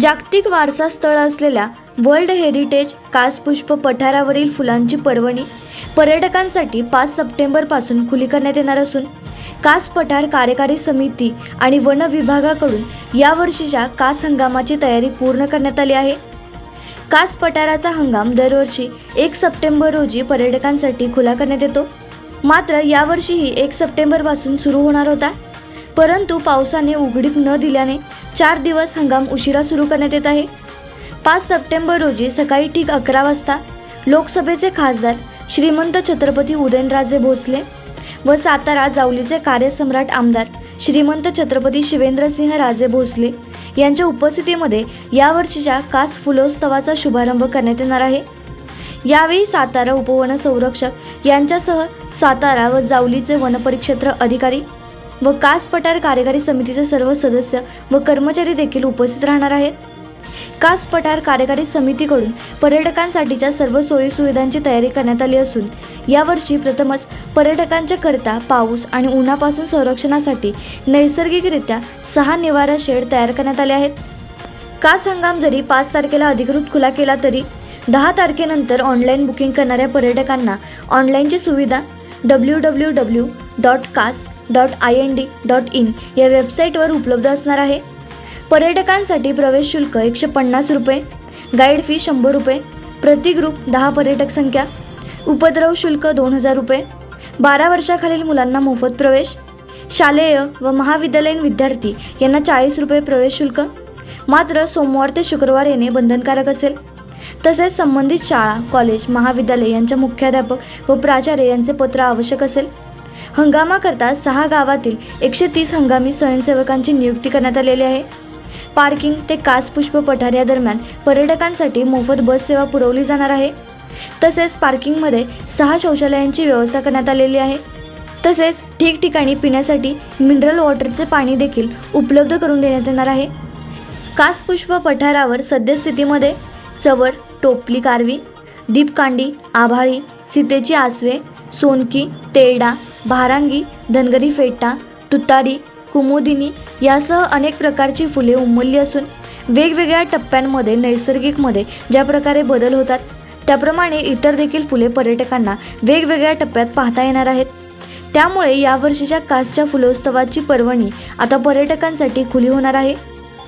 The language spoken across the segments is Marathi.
जागतिक वारसा स्थळ असलेल्या वर्ल्ड हेरिटेज कासपुष्प पठारावरील फुलांची पर्वणी पर्यटकांसाठी पाच सप्टेंबरपासून खुली करण्यात येणार असून कास पठार कार्यकारी समिती आणि वन विभागाकडून यावर्षीच्या कास हंगामाची तयारी पूर्ण करण्यात आली आहे. कास पठाराचा हंगाम दरवर्षी एक सप्टेंबर रोजी पर्यटकांसाठी खुला करण्यात येतो. मात्र यावर्षीही एक सप्टेंबरपासून सुरू होणार होता. परंतु पावसाने उघडीप न दिल्याने चार दिवस हंगाम उशिरा सुरू करण्यात येत आहे. पाच सप्टेंबर रोजी सकाळी ठीक अकरा वाजता लोकसभेचे खासदार श्रीमंत छत्रपती उदयनराजे भोसले व सातारा जावलीचे कार्यसम्राट आमदार श्रीमंत छत्रपती शिवेंद्रसिंह राजे भोसले यांच्या उपस्थितीमध्ये यावर्षीच्या कास फुलोत्सवाचा शुभारंभ करण्यात येणार आहे. यावेळी सातारा उपवन संरक्षक यांच्यासह सातारा व जावलीचे वनपरिक्षेत्र अधिकारी व कास पठार कार्यकारी समितीचे सर्व सदस्य व कर्मचारी देखील उपस्थित राहणार आहेत. कास पठार कार्यकारी समितीकडून पर्यटकांसाठीच्या सर्व सोयीसुविधांची तयारी करण्यात आली असून यावर्षी प्रथमच पर्यटकांच्या करता पाऊस आणि उन्हापासून संरक्षणासाठी नैसर्गिकरित्या सहा निवारा शेड तयार करण्यात आले आहेत. कास हंगाम जरी पाच तारखेला अधिकृत खुला केला तरी दहा तारखेनंतर ऑनलाईन बुकिंग करणाऱ्या पर्यटकांना ऑनलाईनची सुविधा W W W dot Kas dot I N D dot in या वेबसाईटवर उपलब्ध असणार आहे. पर्यटकांसाठी प्रवेश शुल्क एकशे पन्नास रुपये गाईड फी शंभर रुपये प्रति ग्रुप दहा पर्यटक संख्या उपद्रव शुल्क दोन हजार रुपये बारा वर्षाखालील मुलांना मोफत प्रवेश शालेय व महाविद्यालयीन विद्यार्थी यांना चाळीस रुपये प्रवेश शुल्क मात्र सोमवार ते शुक्रवार येणे बंधनकारक असेल. तसेच संबंधित शाळा कॉलेज महाविद्यालय यांच्या मुख्याध्यापक व प्राचार्य यांचे पत्र आवश्यक असेल. हंगामाकरता सहा गावातील एकशे तीस हंगामी स्वयंसेवकांची नियुक्ती करण्यात आलेली आहे. पार्किंग ते कासपुष्प पठार या दरम्यान पर्यटकांसाठी मोफत बस सेवा पुरवली जाणार आहे. तसेच पार्किंगमध्ये सहा शौचालयांची व्यवस्था करण्यात आलेली आहे. तसेच ठिकठिकाणी पिण्यासाठी मिनरल वॉटरचे पाणी देखील उपलब्ध करून देण्यात येणार आहे. कासपुष्प पठारावर सद्यस्थितीमध्ये चवर टोपली कारवी दीपकांडी आभाळी सीतेची आसवे सोनकी तेरडा भारांगी धनगरी फेटा तुतारी कुमुदिनी यासह अनेक प्रकारची फुले उमलली असून वेगवेगळ्या टप्प्यांमध्ये नैसर्गिकमध्ये ज्या प्रकारे बदल होतात त्याप्रमाणे इतर देखील फुले पर्यटकांना वेगवेगळ्या टप्प्यात पाहता येणार आहेत. त्यामुळे यावर्षीच्या कासच्या फुलोत्सवाची पर्वणी आता पर्यटकांसाठी खुली होणार आहे.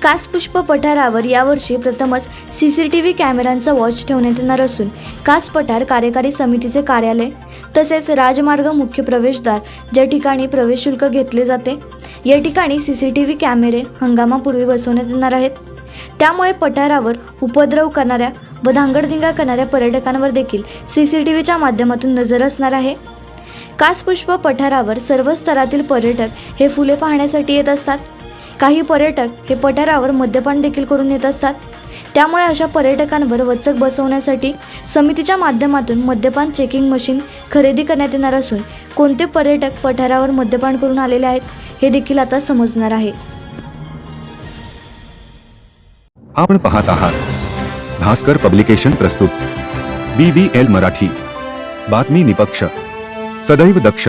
कासपुष्प पठारावर यावर्षी प्रथमच सी सी टी व्ही कॅमेऱ्यांचा वॉच ठेवण्यात येणार असून कास पठार कार्यकारी समितीचे कार्यालय तसेच राजमार्ग मुख्य प्रवेशद्वार ज्या ठिकाणी प्रवेश शुल्क घेतले जाते या ठिकाणी सी सी टी व्ही कॅमेरे हंगामापूर्वी बसवण्यात येणार आहेत. त्यामुळे पठारावर उपद्रव करणाऱ्या व धांगडधिंगा करणाऱ्या पर्यटकांवर देखील सी सी टी व्हीच्या माध्यमातून नजर असणार आहे. कासपुष्प पठारावर सर्व स्तरातील पर्यटक हे फुले पाहण्यासाठी येत असतात. काही पर्यटक हे पठारावर मद्यपान देखील करून येत असतात. त्यामुळे अशा पर्यटकांवर वचक बसवण्यासाठी समितीच्या माध्यमातून मद्यपान चेकिंग मशीन खरेदी करण्यात येणार असून कोणते पर्यटक पठारावर मद्यपान करून आलेले आहेत हे देखील आता समजणार आहे. आपण पाहत आहात. भास्कर पब्लिकेशन प्रस्तुत. B B L Marathi. बातमी निपक्ष. सदैव दक्ष.